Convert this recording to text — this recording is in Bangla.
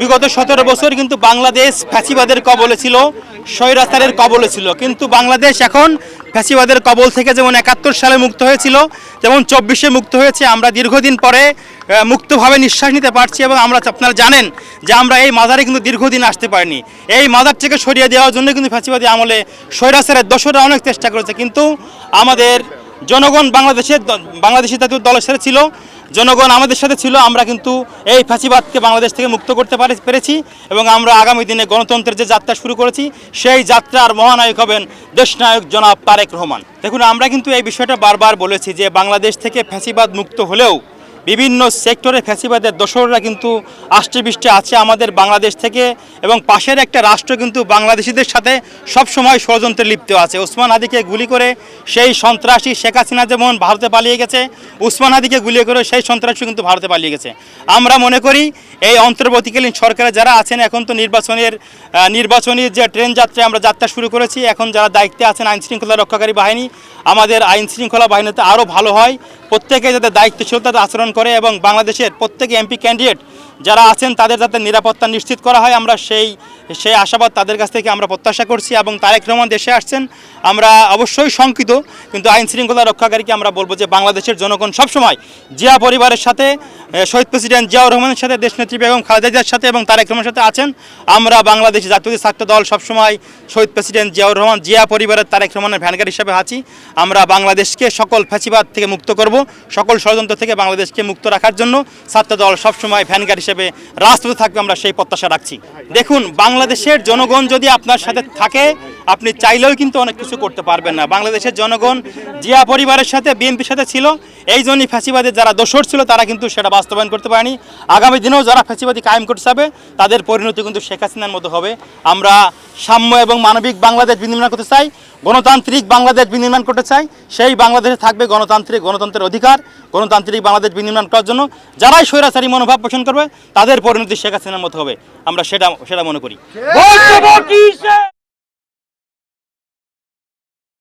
বিগত সতেরো বছর কিন্তু বাংলাদেশ ফ্যাসিবাদের কবলে ছিল, স্বৈরাচারের কবলে ছিল। কিন্তু বাংলাদেশ এখন ফ্যাসিবাদের কবল থেকে যেমন একাত্তর সালে মুক্ত হয়েছিল, যেমন চব্বিশে মুক্ত হয়েছে, আমরা দীর্ঘদিন পরে মুক্তভাবে নিঃশ্বাস নিতে পারছি এবং আমরা আপনারা জানেন যে আমরা এই মাজারে কিন্তু দীর্ঘদিন আসতে পারিনি। এই মাজার থেকে সরিয়ে দেওয়ার জন্য কিন্তু ফ্যাসিবাদী আমলে স্বৈরাচারের দোষরা অনেক চেষ্টা করেছে। কিন্তু আমাদের জনগণ বাংলাদেশের বাংলাদেশি জাতীয় দলের ছিল জনগণ আমাদের সাথে ছিল, আমরা কিন্তু এই ফাঁসিবাদকে বাংলাদেশ থেকে মুক্ত করতে পারে পেরেছি এবং আমরা আগামী দিনে গণতন্ত্রের যে যাত্রা শুরু করেছি, সেই যাত্রার মহানায়ক হবেন দেশনায়ক জনাব তারেক রহমান। দেখুন, আমরা কিন্তু এই বিষয়টা বারবার বলেছি যে বাংলাদেশ থেকে ফাঁসিবাদ মুক্ত হলেও বিভিন্ন সেক্টরে ফ্যাসিবাদের দোসররা কিন্তু আষ্টে আছে আমাদের বাংলাদেশ থেকে এবং পাশের একটা রাষ্ট্র কিন্তু বাংলাদেশিদের সাথে সবসময় ষড়যন্ত্রে লিপ্ত আছে। ওসমান হাদিকে গুলি করে সেই সন্ত্রাসী শেখ হাসিনা যেমন ভারতে পালিয়ে গেছে উসমান হাদিকে গুলি করে সেই সন্ত্রাসী কিন্তু ভারতে পালিয়ে গেছে। আমরা মনে করি এই অন্তর্বর্তীকালীন সরকারে যারা আছেন, এখন তো নির্বাচনের নির্বাচনী যে ট্রেন যাত্রায় আমরা যাত্রা শুরু করেছি, এখন যারা দায়িত্বে আছেন আইন শৃঙ্খলা রক্ষাকারী বাহিনী, আমাদের আইন শৃঙ্খলা বাহিনীতে আরও ভালো হয়। প্রত্যেকে যাতে দায়িত্বশীলতার আচরণ করে এবং বাংলাদেশের প্রত্যেক এমপি ক্যান্ডিডেট যারা আছেন, তাদের যাতে নিরাপত্তা নিশ্চিত করা হয়। আমরা সেই সেই আশাবাদ তাদের কাছ থেকে আমরা প্রত্যাশা করছি এবং তারেক রহমান দেশে আসছেন। আমরা অবশ্যই শঙ্কিত, কিন্তু আইন শৃঙ্খলা রক্ষাকারীকে আমরা বলব যে বাংলাদেশের জনগণ সবসময় জিয়া পরিবারের সাথে শহীদ প্রেসিডেন্ট জিয়াউর রহমানের সাথে দেশনেত্রী বেগম খালেদা জিয়ার সাথে এবং তারেক রহমানের সাথে আছেন। আমরা বাংলাদেশ জাতীয় ছাত্র দল সবসময় শহীদ প্রেসিডেন্ট জিয়াউর রহমান, জিয়া পরিবারের তারেক রহমানের ভ্যানগার হিসাবে আছি। আমরা বাংলাদেশকে সকল ফ্যাসিবাদ থেকে মুক্ত করব, সকল ষড়যন্ত্র থেকে বাংলাদেশকে মুক্ত রাখার জন্য। ছাত্র দল সবসময় ভ্যানগার হিসেবে রাজপথে থাকবে আমরা সেই প্রত্যাশা রাখছি। দেখুন বাংলাদেশের জনগণ যদি আপনার সাথে থাকে আপনি চাইলেও কিন্তু অনেক কিছু করতে পারবেন না। বাংলাদেশের জনগণ জিয়া পরিবারের সাথে, বিএনপির সাথে ছিল, এই জন্যই ফ্যাসিবাদের যারা দোষর ছিল, তারা কিন্তু সেটা বাস্তবায়ন করতে পারেনি। আগামী দিনেও যারা ফ্যাসিবাদী কায়েম করতে হবে তাদের পরিণতি কিন্তু শেখ হাসিনার মতো হবে। আমরা সাম্য এবং মানবিক বাংলাদেশ বিনির্মাণ করতে চাই, গণতান্ত্রিক বাংলাদেশ বিনির্মাণ করতে চাই, সেই বাংলাদেশে থাকবে গণতান্ত্রিক, গণতন্ত্রের অধিকার, গণতান্ত্রিক বাংলাদেশ বিনির্মাণ করার জন্য। যারাই স্বৈরাচারী মনোভাব পোষণ করবে, তাদের পরিণতি শেখ হাসিনার মতো হবে। আমরা সেটা সেটা মনে করি।